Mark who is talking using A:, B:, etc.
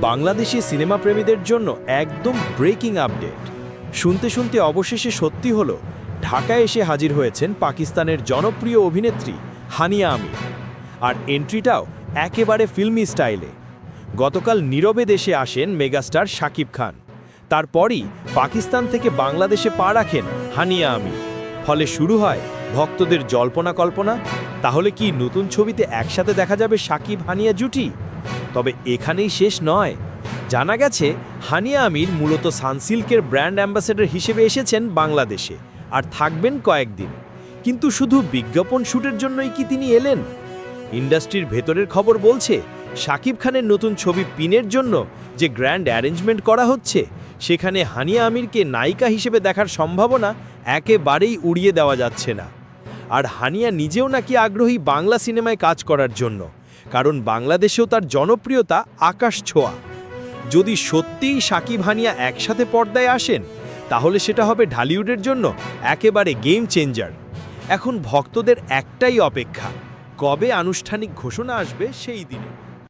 A: Bangladeshi cinema প্রেমীদের জন্য একদম ব্রেকিং আপডেট। শুনতে শুনতে অবশেষে সত্যি হলো, ঢাকায় এসে হাজির হয়েছেন পাকিস্তানের জনপ্রিয় অভিনেত্রী হানিয়া আমির। আর এন্ট্রিটাও একেবারে ফিল্মি স্টাইলে। গতকাল নীরবে দেশে আসেন মেগাস্টার শাকিব খান। তারপরই পাকিস্তান থেকে বাংলাদেশে পা রাখেন হানিয়া আমির। ফলে শুরু হয় ভক্তদের জল্পনা কল্পনা। তাহলে কি নতুন ছবিতে একসাথে দেখা যাবে শাকিব, হানিয়া জুটি? তবে এখানেই শেষ নয়। জানা গেছে, হানিয়া আমির মূলত সানসিল্কের ব্র্যান্ড অ্যাম্বাসেডর হিসেবে এসেছেন বাংলাদেশে আর থাকবেন কয়েকদিন। কিন্তু শুধু বিজ্ঞাপন শ্যুটের জন্যই কি তিনি এলেন? ইন্ডাস্ট্রির ভেতরের খবর বলছে, শাকিব খানের নতুন ছবি পিনের জন্য যে গ্র্যান্ড অ্যারেঞ্জমেন্ট করা হচ্ছে, সেখানে হানিয়া আমিরকে নায়িকা হিসেবে দেখার সম্ভাবনা একেবারেই উড়িয়ে দেওয়া যাচ্ছে না। আর হানিয়া নিজেও নাকি আগ্রহী বাংলা সিনেমায় কাজ করার জন্য। কারণ বাংলাদেশেও তার জনপ্রিয়তা আকাশ ছোঁয়া। যদি সত্যিই সাকিব হানিয়া একসাথে পর্দায় আসেন, তাহলে সেটা হবে ঢালিউডের জন্য একেবারে গেম চেঞ্জার এখন ভক্তদের একটাই অপেক্ষা, কবে আনুষ্ঠানিক ঘোষণা আসবে সেই দিনে।